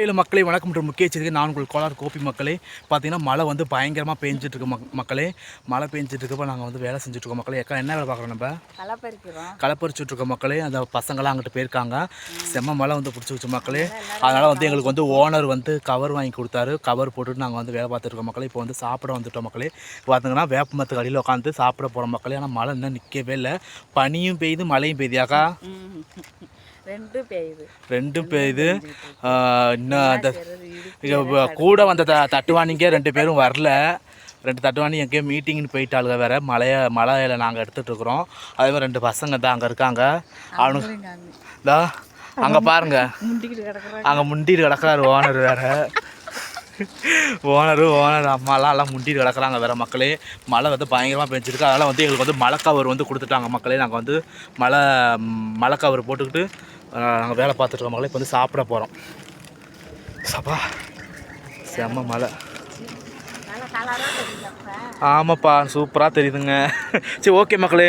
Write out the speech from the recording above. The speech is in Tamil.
இல்லை மக்களே வணக்கம் மற்றும் முக்கிய செய்தி நான் உங்கள் கோலார் கோபி மக்களே. பார்த்தீங்கன்னா மழை வந்து பயங்கரமாக பெஞ்சிட்டு இருக்கு மக் மக்களே. மழை பெஞ்சிட்டு இருக்கப்போ நாங்கள் வந்து வேலை செஞ்சுட்டு இருக்கோம் மக்களே. எக்கா என்ன வேலை பார்க்குறோம் நம்ம? களை பறிக்கிறோம் களப்பறிச்சுட்டு இருக்க மக்களே. அந்த பசங்களாம் அங்கிட்டு போயிருக்காங்க. செம்ம மழை வந்து பிடிச்சி வச்சு மக்களே அதனால் வந்து எங்களுக்கு வந்து ஓனர் வந்து கவர் வாங்கி கொடுத்தாரு. கவர் போட்டுட்டு நாங்கள் வந்து வேலை பார்த்துருக்கோம் மக்களே. இப்போ வந்து சாப்பிட வந்துட்டோம் மக்களே. பார்த்தீங்கன்னா வேப்ப மரத்துக்கு அடியில் உட்காந்து சாப்பிட போகிறோம் மக்களே. ஆனால் மழை இன்னும் நிற்கவே இல்லை. பனியும் பெய்யுது மழையும் பெய்யுதியாக்கா ம். ரெண்டும் பெய்யுது ரெண்டும் பெய்யுது இன்னும் அந்த கூட வந்த த தட்டுவானிங்க ரெண்டு பேரும் வரல. ரெண்டு தட்டுவாணி எங்கேயோ மீட்டிங்னு போயிட்டாளுங்க வேற. மலைய மலையில நாங்கள் எடுத்துட்டு இருக்கிறோம். அதே மாதிரி ரெண்டு பசங்க தான் அங்கே இருக்காங்க. அவனுங்க இதா அங்கே பாருங்க. அங்கே முண்டிட்டு கிடக்குறாரு ஓனர் வேற. ஓனரு ஓனர் அம்மாலாம் எல்லாம் முண்டிட்டு கிடக்குறாங்க வேற மக்களே. மழை வந்து பயங்கரமாக பெஞ்சிருக்கு. அதனால் வந்து எங்களுக்கு வந்து மழை கவர் வந்து கொடுத்துட்டாங்க மக்களே. நாங்கள் வந்து மழை மழை கவர் போட்டுக்கிட்டு நாங்கள் வேலை பார்த்துட்டு மக்களே இப்போ வந்து சாப்பிட போகிறோம் சப்பா செம்ம மழை. தெரியுது ஆமாப்பா சூப்பராக தெரியுதுங்க. சரி ஓகே மக்களே.